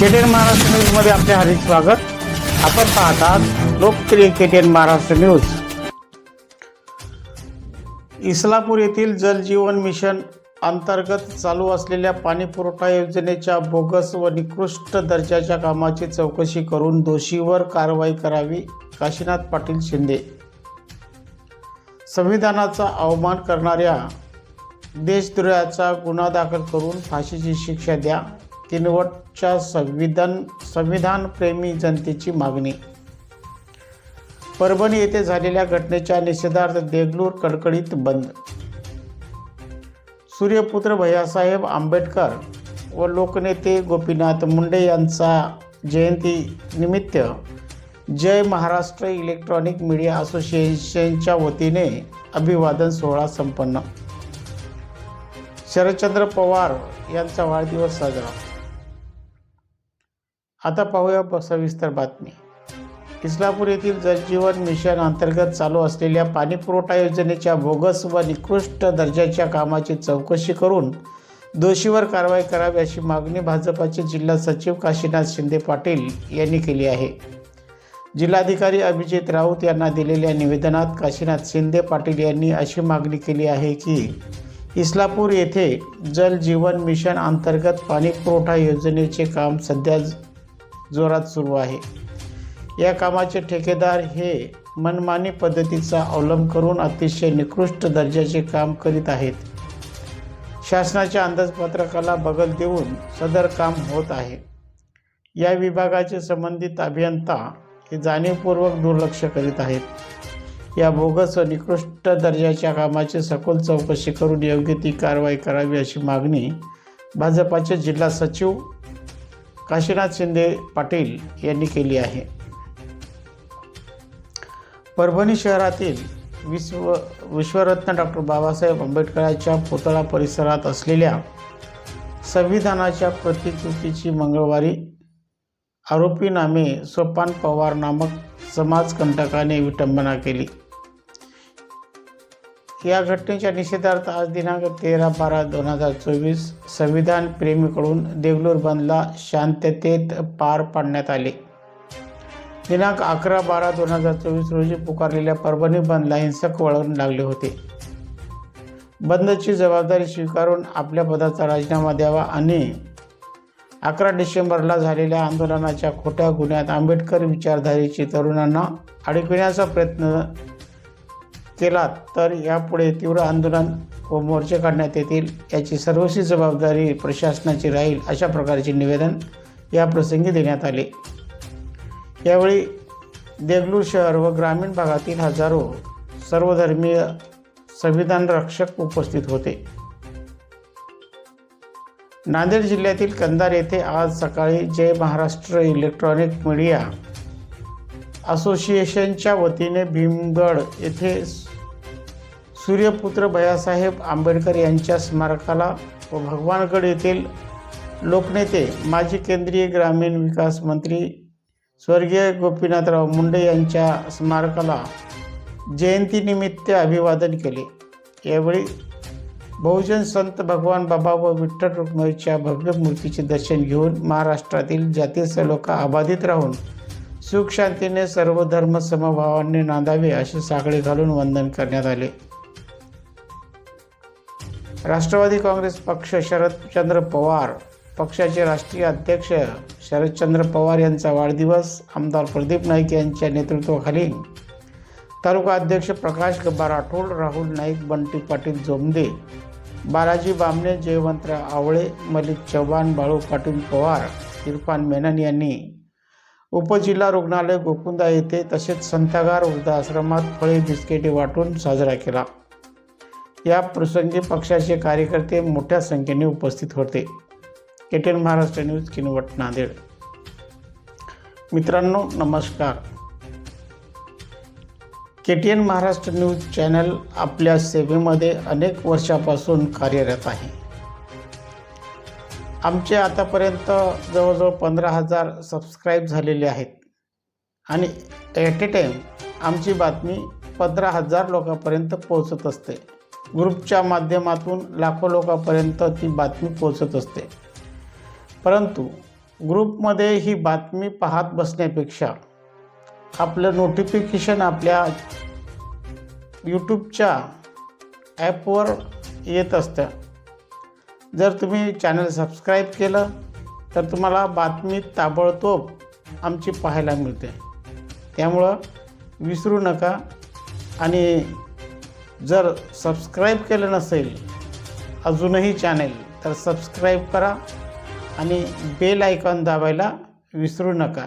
केटेन महाराष्ट्र न्यूजमध्ये आपले हार्दिक स्वागत. आपण पाहतात लोकप्रिय केटेन महाराष्ट्र न्यूज इस्लापूर येथील जलजीवन मिशन अंतर्गत चालू असलेल्या पाणीपुरवठा योजनेच्या बोगस व निकृष्ट दर्जाच्या कामाची चौकशी करून दोषीवर कारवाई करावी काशीनाथ पाटील शिंदे. संविधानाचा अवमान करणाऱ्या देशद्रोहाचा गुन्हा दाखल करून फाशीची शिक्षा द्या. किनवटच्या संविधान संविधानप्रेमी जनतेची मागणी. परभणी येथे झालेल्या घटनेच्या निषेधार्थ देगलूर कडकडीत बंद. सूर्यपुत्र भैयासाहेब आंबेडकर व लोकनेते गोपीनाथ मुंडे यांचा जयंती निमित्त जय महाराष्ट्र इलेक्ट्रॉनिक मीडिया असोसिएशनच्या वतीने अभिवादन सोहळा संपन्न. शरदचंद्र पवार यांचा वाढदिवस साजरा. आता पाहूया सविस्तर बातमी. इस्लापूर येथील जलजीवन मिशन अंतर्गत चालू असलेल्या पाणीपुरवठा योजनेच्या बोगस व निकृष्ट दर्जाच्या कामाची चौकशी करून दोषीवर कारवाई करावी अशी मागणी भाजपाचे जिल्हा सचिव काशीनाथ शिंदे पाटील यांनी केली आहे. जिल्हाधिकारी अभिजित राऊत यांना दिलेल्या निवेदनात काशीनाथ शिंदे पाटील यांनी अशी मागणी केली आहे की इस्लापूर येथे जल जीवन मिशन अंतर्गत पाणीपुरवठा योजनेचे काम सध्या जोरात सुरू आहे. या कामाचे ठेकेदार हे मनमानी पद्धतीचा अवलंब करून अतिशय निकृष्ट दर्जाचे काम करीत आहेत. शासनाच्या अंदाजपत्रकाला बगल देऊन सदर काम होत आहे. या विभागाचे संबंधित अभियंता हे जाणीवपूर्वक दुर्लक्ष करीत आहेत. या बोगस व निकृष्ट दर्जाच्या कामाची सखोल चौकशी करून योग्य ती कारवाई करावी अशी मागणी भाजपाचे जिल्हा सचिव काशीनाथ शिंदे पाटील यांनी केली आहे. परभणी शहरातील विश्व विश्वरत्न डॉक्टर बाबासाहेब आंबेडकरांच्या पुतळा परिसरात असलेल्या संविधानाच्या प्रतिकृतीची मंगळवारी आरोपी नामे सोपान पवार नामक समाजकंटकाने विटंबना केली. या घटनेच्या निषेधार्थ आज दिनांक तेरा बारा दोन हजार चोवीस संविधान प्रेमीकडून देगलूर बंदला शांततेत पार पाडण्यात आले. दिनांक अकरा बारा दोन हजार चोवीस रोजी पुकारलेल्या परभणी बंदला हिंसक वळण लागले होते. बंदची जबाबदारी स्वीकारून आपल्या पदाचा राजीनामा द्यावा आणि अकरा डिसेंबरला झालेल्या आंदोलनाच्या खोट्या गुन्ह्यात आंबेडकर विचारधारेची तरुणांना अडकविण्याचा प्रयत्न केला तर यापुढे तीव्र आंदोलन व मोर्चे काढण्यात येतील याची सर्वस्वी जबाबदारी प्रशासनाची राहील अशा प्रकारचे निवेदन या प्रसंगी देण्यात आले. यावेळी देगलूर शहर व ग्रामीण भागातील हजारो सर्वधर्मीय संविधान रक्षक उपस्थित होते. नांदेड जिल्ह्यातील कंधार येथे आज सकाळी जय महाराष्ट्र इलेक्ट्रॉनिक मीडिया असोसिएशनच्या वतीने भीमगड येथे सूर्यपुत्र भैयासाहेब आंबेडकर यांच्या स्मारकाला व भगवानगड येथील लोकनेते माजी केंद्रीय ग्रामीण विकास मंत्री स्वर्गीय गोपीनाथराव मुंडे यांच्या स्मारकाला जयंतीनिमित्त अभिवादन केले. यावेळी बहुजन संत भगवान बाबा व विठ्ठल रुक्मिणीच्या भव्य मूर्तीचे दर्शन घेऊन महाराष्ट्रातील जाती सलोखा अबाधित राहून सुख शांतीने सर्व धर्म समभावाने नांदावे असे साकडे घालून वंदन करण्यात आले. राष्ट्रवादी काँग्रेस पक्ष शरदचंद्र पवार. पक्षाचे राष्ट्रीय अध्यक्ष शरदचंद्र पवार यांचा वाढदिवस आमदार प्रदीप नाईक यांच्या नेतृत्वाखाली. तालुका अध्यक्ष प्रकाश गब्बा राठोड राहुल नाईक बंटी पाटील जोमदे बालाजी बामणे जयवंतराव आवळे मलिक चव्हाण बाळू पाटील पवार इरफान मेनन यांनी. उपजिल्हा रुग्णालय गोकुंदा येथे तसेच संथागार वृद्धाश्रमात फळे बिस्किटे वाटून साजरा केला. या प्रसंगी पक्षाचे कार्यकर्ते मोठ्या संख्येने उपस्थित होते. KTN Maharashtra news Kinwat Nanded. मित्रांनो नमस्कार. K T N Maharashtra news channel आपल्या सेवेमध्ये अनेक वर्षापासून कार्यरत आहे. आमचे आतापर्यंत जवळजवळ पंधरा हजार सबस्क्राईब झालेले आहेत. आणि ॲट ए टाईम आमची बातमी पंधरा हजार लोकांपर्यंत पोहोचत असते. ग्रुपच्या माध्यमातून लाखो लोकांपर्यंत ती बातमी पोचत असते. परंतु ग्रुपमध्ये ही बातमी पाहत बसण्यापेक्षा आपलं नोटिफिकेशन आपल्या यूट्यूबच्या ॲपवर येत असतं. जर तुम्ही चॅनल सबस्क्राईब केलं तर तुम्हाला बातमी ताबडतोब आमची पाहायला मिळते. त्यामुळं विसरू नका आणि जर सबस्क्राईब केलं नसेल अजूनही चॅनेल तर सबस्क्राईब करा आणि बेल आयकॉन दाबायला विसरू नका.